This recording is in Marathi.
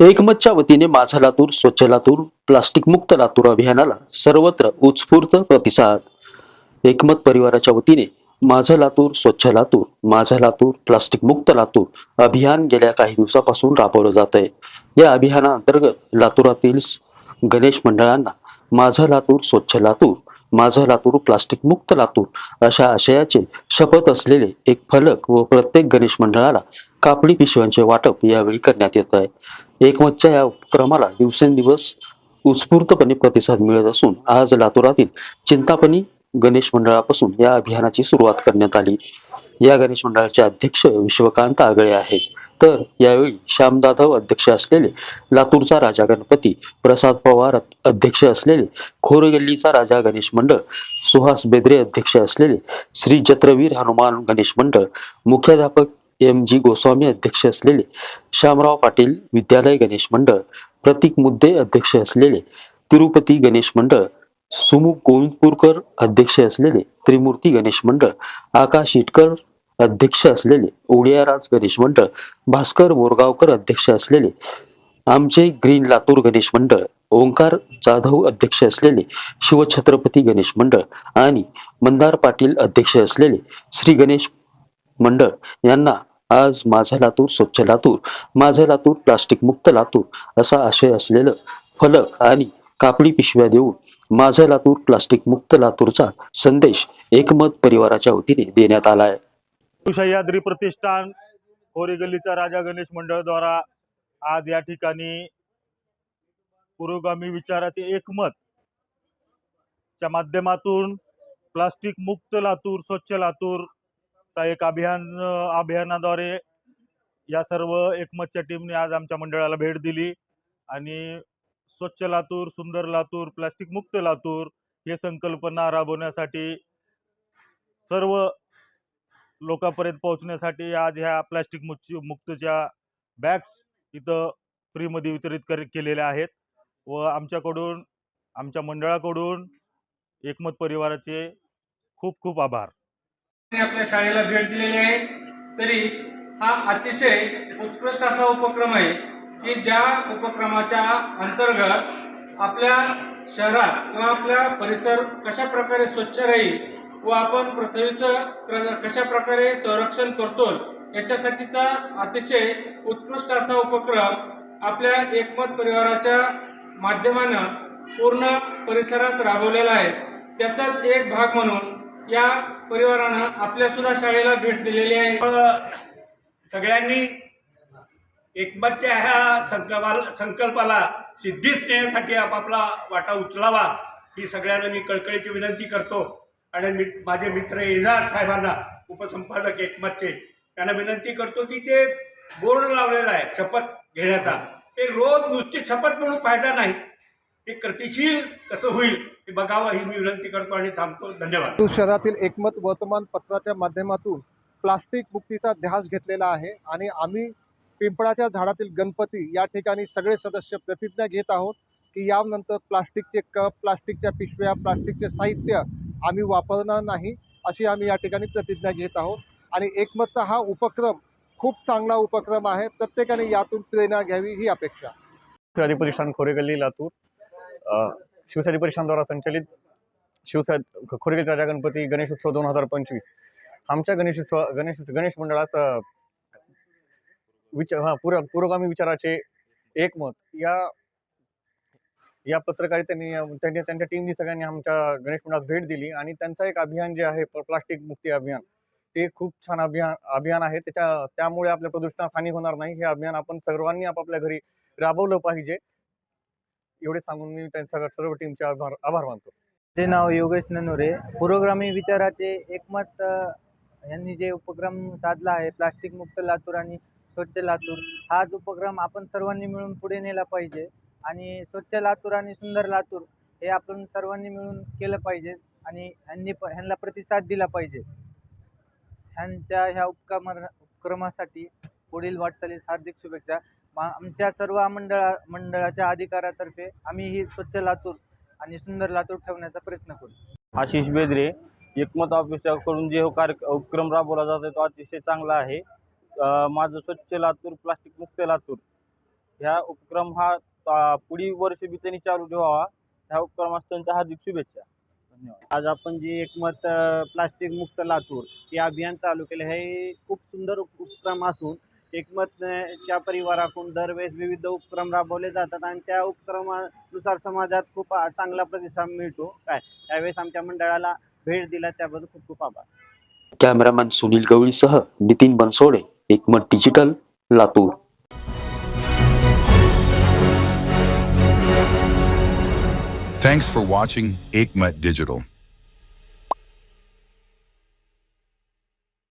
एकमतच्या वतीने माझा लातूर स्वच्छ लातूर प्लास्टिक मुक्त लातूर अभियानाला सर्वत्र उत्स्फूर्त प्रतिसाद. एकमत परिवाराच्या वतीने माझा लातूर स्वच्छ लातूर माझा लातूर प्लास्टिक मुक्त लातूर अभियान गेल्या काही दिवसापासून राबवलं जात आहे या अभियानाअंतर्गत लातूरातील गणेश मंडळांना माझा लातूर स्वच्छ लातूर माझं लातूर प्लास्टिक मुक्त लातूर अशा आशयाचे शपथ असलेले एक फलक व प्रत्येक गणेश मंडळाला कापडी पिशव्यांचे वाटप यावेळी करण्यात येत आहे एकमतच्या या उपक्रमाला दिवसेंदिवस उत्स्फूर्तपणे प्रतिसाद मिळत असून आज लातूरातील चिंतापणी गणेश मंडळापासून या अभियानाची सुरुवात करण्यात आली. या गणेश मंडळाचे अध्यक्ष विश्वकांत आगळे आहेत. तर यावेळी श्यामदाधव अध्यक्ष असलेले लातूरचा राजा गणपती प्रसाद पवार अध्यक्ष असलेले खोरगल्लीचा राजा गणेश मंडळ सुहास बेद्रे अध्यक्ष असलेले श्री जत्रवीर हनुमान गणेश मंडळ मुख्याध्यापक एम जी गोस्वामी अध्यक्ष असलेले श्यामराव पाटील विद्यालय गणेश मंडळ प्रतीक मुद्दे अध्यक्ष असलेले तिरुपती गणेश मंडळ सुमुख गोविंदपूरकर अध्यक्ष असलेले त्रिमूर्ती गणेश मंडळ आकाश इटकर अध्यक्ष असलेले ओडियाराज गणेश मंडळ भास्कर मोरगावकर अध्यक्ष असलेले आमचे ग्रीन लातूर गणेश मंडळ ओंकार जाधव अध्यक्ष असलेले शिवछत्रपती गणेश मंडळ आणि मंदार पाटील अध्यक्ष असलेले श्री गणेश मंडळ यांना आज माझा लातूर स्वच्छ लातूर माझं लातूर प्लास्टिक मुक्त लातूर असा आशय असलेलं फलक आणि कापडी पिशव्या देऊन माझं लातूर प्लास्टिक मुक्त लातूरचा संदेश एकमत परिवाराच्या वतीने देण्यात आला आहे सह्याद्री प्रतिष्ठान होरी गल्लीचा राजा गणेश मंडळ द्वारा आज या ठिकाणी पुरोगामी विचाराचे एकमत च्या माध्यमातून प्लास्टिक मुक्त लातूर स्वच्छ लातूर चा एक अभियान अभियानाद्वारे या सर्व एकमतच्या टीमने आज आमच्या मंडळाला भेट दिली. आणि स्वच्छ लातूर सुंदर लातूर प्लास्टिक मुक्त लातूर हे संकल्पना राबवण्यासाठी सर्व लोकांपर्यंत पोहोचण्यासाठी आज ह्या प्लॅस्टिक मुक्त मुक्तच्या बॅग्स इथं फ्रीमध्ये वितरित कर केलेल्या आहेत. व आमच्याकडून आमच्या मंडळाकडून एकमत परिवाराचे खूप खूप आभार. आपल्या शाळेला भेट दिलेली आहे. तरी हा अतिशय उत्कृष्ट असा उपक्रम आहे की ज्या उपक्रमाच्या अंतर्गत आपल्या शहरात किंवा आपल्या परिसर कशा प्रकारे स्वच्छ राहील व आपण पृथ्वीचं कशा प्रकारे संरक्षण करतो याच्यासाठीचा अतिशय उत्कृष्ट असा उपक्रम आपल्या एकमत परिवाराच्या माध्यमानं पूर्ण परिसरात राबवलेला आहे. त्याचाच एक भाग म्हणून या परिवारानं आपल्या सुद्धा शाळेला भेट दिलेली आहे. सगळ्यांनी एकमतच्या ह्या संकल्पाला संकल्पाला सिद्धीच नेण्यासाठी आपापला वाटा उचलावा ही सगळ्यांना मी कळकळीची विनंती करतो. आणि मी माझे मित्र एजाज साहेबांना उपसंपादक एकमतचे त्यांना विनंती करतो की ते बोर्ड लावलेला आहे शपथ घेण्याचा. ते रोज नुसती शपथ म्हणून फायदा नाही. ते कृतिशील कसं होईल. हे बघावं ही मी विनंती करतो आणि थांबतो. धन्यवाद. शहरातील एकमत वर्तमानपत्राच्या माध्यमातून प्लास्टिक मुक्तीचा ध्यास घेतलेला आहे आणि आम्ही पिंपळाच्या झाडातील गणपती या ठिकाणी सगळे सदस्य प्रतिज्ञा घेत आहोत की यानंतर प्लास्टिकचे कप प्लास्टिकच्या पिशव्या प्लास्टिकचे साहित्य आम्ही वापरणार नाही अशी आम्ही या ठिकाणी प्रतिज्ञा घेत आहोत. आणि एकमतचा हा उपक्रम खूप चांगला उपक्रम आहे. प्रत्येकाने यातून प्रेरणा घ्यावी ही अपेक्षा. प्रतिष्ठान खोरेगल्ली लातूर. अ, परिषदद्वारा संचलित शिवसा खोरेगल्ली राजा गणपती गणेशोत्सव दोन हजार पंचवीस. आमच्या गणेशोत्सव गणेश गणेश मंडळात विचार हा पुर पुरोगामी विचाराचे एकमत या या पत्रकारितेने त्यांनी त्यांच्या टीमनी सगळ्यांनी आमच्या गणेश मंडळात भेट दिली आणि त्यांचं एक अभियान जे आहे प्लास्टिक मुक्ती अभियान ते खूप छान अभियान अभियान आहे. त्याच्या त्यामुळे आपल्या प्रदूषणास हानी होणार नाही. हे अभियान आपण सर्वांनी आपापल्या घरी राबवलं पाहिजे. एवढे सांगून मी त्यांच्या सर्व टीमचे आभार आभार मानतो. माझे नाव योगेश ननुरे पुरोग्रामी विचाराचे एकमत यांनी जे उपक्रम साधला आहे प्लास्टिक मुक्त लातूर आणि स्वच्छ लातूर हाच उपक्रम आपण सर्वांनी मिळून पुढे नेला पाहिजे. आणि स्वच्छ लातूर आणि सुंदर लातूर हे आपण सर्वांनी मिळून केलं पाहिजे आणि ह्यांनी प ह्यांना प्रतिसाद दिला पाहिजे. ह्यांच्या ह्या उपक्रम उपक्रमासाठी पुढील वाटचालीस हार्दिक शुभेच्छा. आमच्या सर्व मंडळा मंडळाच्या अधिकारातर्फे आम्ही ही स्वच्छ लातूर आणि सुंदर लातूर ठेवण्याचा प्रयत्न करू. आशिष बेदरे एकमत ऑफिसकडून जे हो कार्य उपक्रम राबवला जातो तो अतिशय चांगला आहे. माझं स्वच्छ लातूर प्लास्टिक मुक्त लातूर ह्या उपक्रम हा पुढील वर्ष बी त्यांनी चालू ठेवावा. ह्या उपक्रमास त्यांच्या हार्दिक शुभेच्छा. धन्यवाद. आज आपण जी एकमत प्लास्टिक मुक्त लातूर हे अभियान चालू केले हे खूप सुंदर उपक्रम असून एकमत अ, च्या परिवाराकडून दरवेळेस विविध उपक्रम राबवले जातात आणि त्या उपक्रमानुसार समाजात खूप चांगला प्रतिसाद मिळतो. काय? त्यावेळेस आमच्या मंडळाला भेट दिला त्याबद्दल खूप खूप आभार. Cameraman Sunil गवळीसह Nitin Bansode Ekmat digital Latur. Thanks for watching Aikmat Digital.